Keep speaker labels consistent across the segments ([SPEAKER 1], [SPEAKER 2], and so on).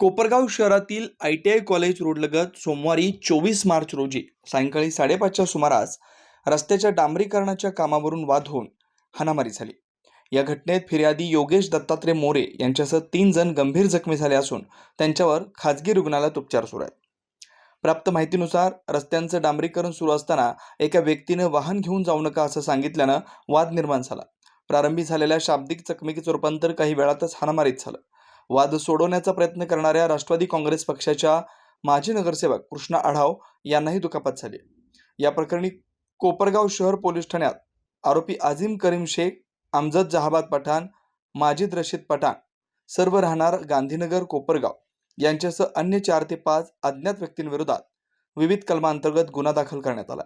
[SPEAKER 1] कोपरगाव शहरातील I T I college रोडलगत सोमवारी चोवीस मार्च रोजी सायंकाळी साडेपाचच्या सुमारास रस्त्याच्या डांबरीकरणाच्या कामावरून वाद होऊन हाणामारी झाली. या घटनेत फिर्यादी योगेश दत्तात्रय मोरे यांच्यासह तीन जण गंभीर जखमी झाले असून त्यांच्यावर खाजगी रुग्णालयात उपचार सुरू आहेत. प्राप्त माहितीनुसार रस्त्यांचं डांबरीकरण सुरू असताना एका व्यक्तीनं वाहन घेऊन जाऊ नका असं सांगितल्यानं वाद निर्माण झाला. प्रारंभी झालेल्या शाब्दिक चकमकीचं रूपांतर काही वेळातच हाणामारीत झालं. वाद सोडवण्याचा प्रयत्न करणाऱ्या राष्ट्रवादी काँग्रेस पक्षाच्या माजी नगरसेवक कृष्णा आढाव यांनाही दुखापत झाली. या प्रकरणी कोपरगाव शहर पोलीस ठाण्यात आरोपी आझिम करीम शेख आमजद जहाबाद पठाण माजिद रशीद पठाण सर्व राहणार गांधीनगर कोपरगाव यांच्यासह अन्य चार ते पाच अज्ञात व्यक्तींविरोधात विविध कलमांतर्गत गुन्हा दाखल करण्यात आला.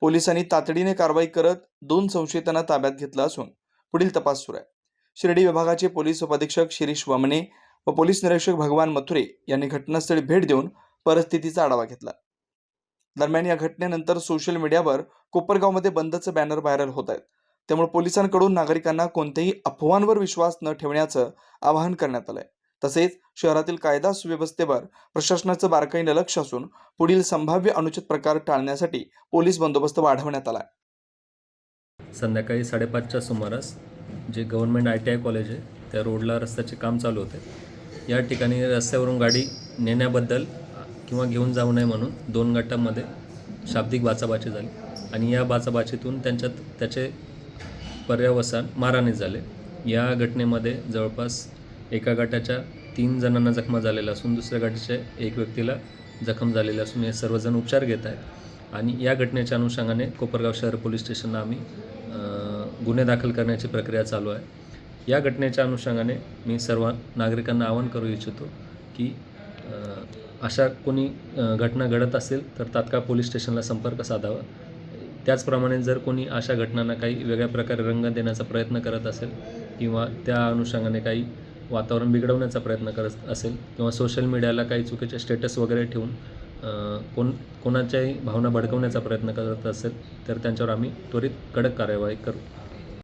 [SPEAKER 1] पोलिसांनी तातडीने कारवाई करत दोन संशयितांना ताब्यात घेतलं असून पुढील तपास सुरू आहे. शिर्डी विभागाचे पोलीस उपअधीक्षक शिरीष वमने व पोलीस निरीक्षक भगवान मथुरे यांनी घटनास्थळी भेट देऊन परिस्थितीचा आढावा घेतला. दरम्यान या घटनेनंतर सोशल मीडियावर कोपरगावमध्ये बंदचं बॅनर व्हायरल होत आहेत त्यामुळे पोलिसांकडून नागरिकांना कोणत्याही अफवांवर विश्वास न ठेवण्याचं आवाहन करण्यात आलंय. तसेच शहरातील कायदा सुव्यवस्थेवर प्रशासनाचं बारकाईने लक्ष असून पुढील संभाव्य अनुचित प्रकार टाळण्यासाठी पोलीस बंदोबस्त वाढवण्यात आला
[SPEAKER 2] संध्याकाळी साडेपाचच्या सुमारास जे government I T I college आहे त्या रोडला रस्त्याचे काम चालू होते. या ठिकाणी रस्त्यावरून गाडी नेण्याबद्दल किंवा घेऊन जाऊ नये म्हणून दोन गटांमध्ये शाब्दिक बाचाबाची झाली आणि या बाचाबाचीतून त्यांच्यात त्याचे पर्यावसान माराने झाले. या घटनेमध्ये जवळपास एका गटाच्या तीन जणांना जखमा झालेल्या असून दुसऱ्या गटाच्या एक व्यक्तीला जखम झालेली असून हे सर्वजण उपचार घेत आहेत. आणि या घटनेच्या अनुषंगाने कोपरगाव शहर पोलीस स्टेशनला आम्ही गुन्हे दाखल करण्याची प्रक्रिया चालू आहे. या घटनेच्या अनुषंगाने मी सर्व नागरिकांना आवाहन करू इच्छितो की अशा कोणी घटना घडत असेल तर तात्काळ पोलीस स्टेशनला संपर्क साधावा. त्याचप्रमाणे जर कोणी अशा घटनांना काही वेगळ्या प्रकारे रंग देण्याचा प्रयत्न करत असेल किंवा त्या अनुषंगाने काही वातावरण बिघडवण्याचा प्रयत्न करत असेल किंवा सोशल मीडियाला काही चुकीचे स्टेटस वगैरे ठेवून कोण कोणाच्याही भावना भडकवण्याचा प्रयत्न करत असेल तर त्यांच्यावर आम्ही त्वरित कडक कार्यवाही करू.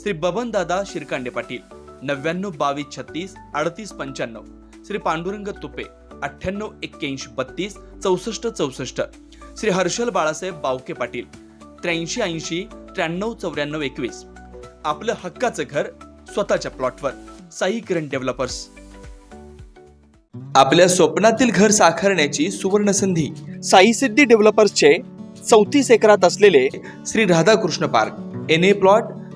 [SPEAKER 1] श्री बबन दादा शिरकांडे पाटील नव्याण्णव बावीस छत्तीस अडतीस पंच्याण्णव. श्री पांडुरंग तुपे अठ्ठ्याण्णव एक्क्याऐंशी बत्तीस चौसष्ट चौसष्ट. श्री हर्षल बाळासाहेब बावके पाटील त्र्याऐंशी ऐंशी त्र्याण्णव चौऱ्याण्णव एकवीस. आपलं हक्काचं घर स्वतःच्या प्लॉटवर. साई किरण डेव्हलपर्स. आपल्या स्वप्नातील घर साकारण्याची सुवर्ण संधी साई सिद्धी डेव्हलपर्सचे चौतीस एकरात असलेले Shri Radhakrishna park. N A plot